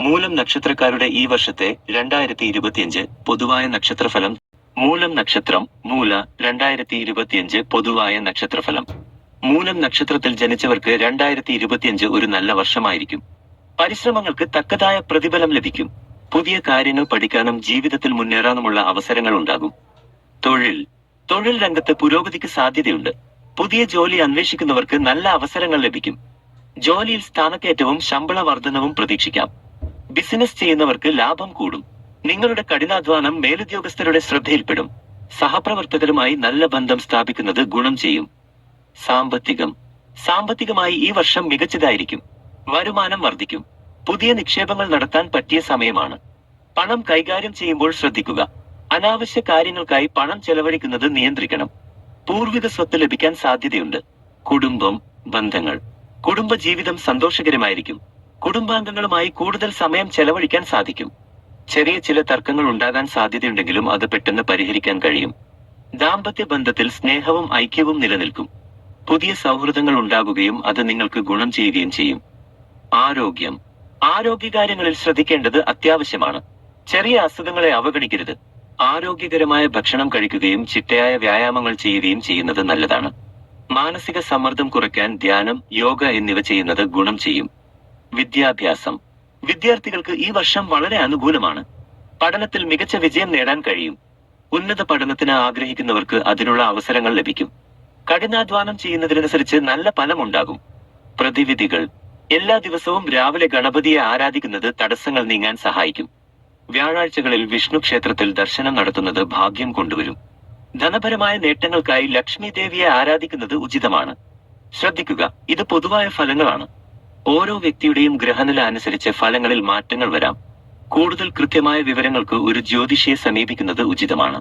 മൂലം നക്ഷത്രക്കാരുടെ ഈ വർഷത്തെ രണ്ടായിരത്തി ഇരുപത്തിയഞ്ച് പൊതുവായ നക്ഷത്രഫലം മൂലം നക്ഷത്രം മൂല രണ്ടായിരത്തി ഇരുപത്തിയഞ്ച് പൊതുവായ നക്ഷത്രഫലം. മൂലം നക്ഷത്രത്തിൽ ജനിച്ചവർക്ക് രണ്ടായിരത്തി ഇരുപത്തിയഞ്ച് ഒരു നല്ല വർഷമായിരിക്കും. പരിശ്രമങ്ങൾക്ക് തക്കതായ പ്രതിഫലം ലഭിക്കും. പുതിയ കാര്യങ്ങൾ പഠിക്കാനും ജീവിതത്തിൽ മുന്നേറാനുമുള്ള അവസരങ്ങൾ ഉണ്ടാകും തൊഴിൽ. തൊഴിൽ രംഗത്ത് പുരോഗതിക്ക് സാധ്യതയുണ്ട്. പുതിയ ജോലി അന്വേഷിക്കുന്നവർക്ക് നല്ല അവസരങ്ങൾ ലഭിക്കും. ജോലിയിൽ സ്ഥാനക്കയറ്റവും ശമ്പള വർധനവും പ്രതീക്ഷിക്കാം. ബിസിനസ് ചെയ്യുന്നവർക്ക് ലാഭം കൂടും. നിങ്ങളുടെ കഠിനാധ്വാനം മേലുദ്യോഗസ്ഥരുടെ ശ്രദ്ധയിൽപ്പെടും. സഹപ്രവർത്തകരുമായി നല്ല ബന്ധം സ്ഥാപിക്കുന്നത് ഗുണം ചെയ്യും. സാമ്പത്തികം. സാമ്പത്തികമായി ഈ വർഷം മികച്ചതായിരിക്കും. വരുമാനം വർദ്ധിക്കും. പുതിയ നിക്ഷേപങ്ങൾ നടത്താൻ പറ്റിയ സമയമാണ്. പണം കൈകാര്യം ചെയ്യുമ്പോൾ ശ്രദ്ധിക്കുക. അനാവശ്യ കാര്യങ്ങൾക്കായി പണം ചെലവഴിക്കുന്നത് നിയന്ത്രിക്കണം. പൂർവിക സ്വത്ത് ലഭിക്കാൻ സാധ്യതയുണ്ട്. കുടുംബം ബന്ധങ്ങൾ. കുടുംബജീവിതം സന്തോഷകരമായിരിക്കും. കുടുംബാംഗങ്ങളുമായി കൂടുതൽ സമയം ചെലവഴിക്കാൻ സാധിക്കും. ചെറിയ ചില തർക്കങ്ങൾ ഉണ്ടാകാൻ സാധ്യതയുണ്ടെങ്കിലും അത് പെട്ടെന്ന് പരിഹരിക്കാൻ കഴിയും. ദാമ്പത്യ ബന്ധത്തിൽ സ്നേഹവും ഐക്യവും നിലനിൽക്കും. പുതിയ സൗഹൃദങ്ങൾ ഉണ്ടാകുകയും അത് നിങ്ങൾക്ക് ഗുണം ചെയ്യുകയും ചെയ്യും. ആരോഗ്യം. ആരോഗ്യകാര്യങ്ങളിൽ ശ്രദ്ധിക്കേണ്ടത് അത്യാവശ്യമാണ്. ചെറിയ അസുഖങ്ങളെ അവഗണിക്കരുത്. ആരോഗ്യകരമായ ഭക്ഷണം കഴിക്കുകയും ചിട്ടയായ വ്യായാമങ്ങൾ ചെയ്യുകയും ചെയ്യുന്നത് നല്ലതാണ്. മാനസിക സമ്മർദ്ദം കുറയ്ക്കാൻ ധ്യാനം യോഗ എന്നിവ ചെയ്യുന്നത് ഗുണം ചെയ്യും. വിദ്യാഭ്യാസം. വിദ്യാർത്ഥികൾക്ക് ഈ വർഷം വളരെ അനുകൂലമാണ്. പഠനത്തിൽ മികച്ച വിജയം നേടാൻ കഴിയും. ഉന്നത പഠനത്തിന് ആഗ്രഹിക്കുന്നവർക്ക് അതിനുള്ള അവസരങ്ങൾ ലഭിക്കും. കഠിനാധ്വാനം ചെയ്യുന്നതിനനുസരിച്ച് നല്ല ഫലമുണ്ടാകും. പ്രതിവിധികൾ. എല്ലാ ദിവസവും രാവിലെ ഗണപതിയെ ആരാധിക്കുന്നത് തടസ്സങ്ങൾ നീങ്ങാൻ സഹായിക്കും. വ്യാഴാഴ്ചകളിൽ വിഷ്ണു ക്ഷേത്രത്തിൽ ദർശനം നടത്തുന്നത് ഭാഗ്യം കൊണ്ടുവരും. ധനപരമായ നേട്ടങ്ങൾക്കായി ലക്ഷ്മി ദേവിയെ ആരാധിക്കുന്നത് ഉചിതമാണ്. ശ്രദ്ധിക്കുക ഇത് പൊതുവായ ഫലങ്ങളാണ്. ഓരോ വ്യക്തിയുടെയും ഗ്രഹനില അനുസരിച്ച് ഫലങ്ങളിൽ മാറ്റങ്ങൾ വരാം. കൂടുതൽ കൃത്യമായ വിവരങ്ങൾക്ക് ഒരു ജ്യോതിഷിയെ സമീപിക്കുന്നത് ഉചിതമാണ്.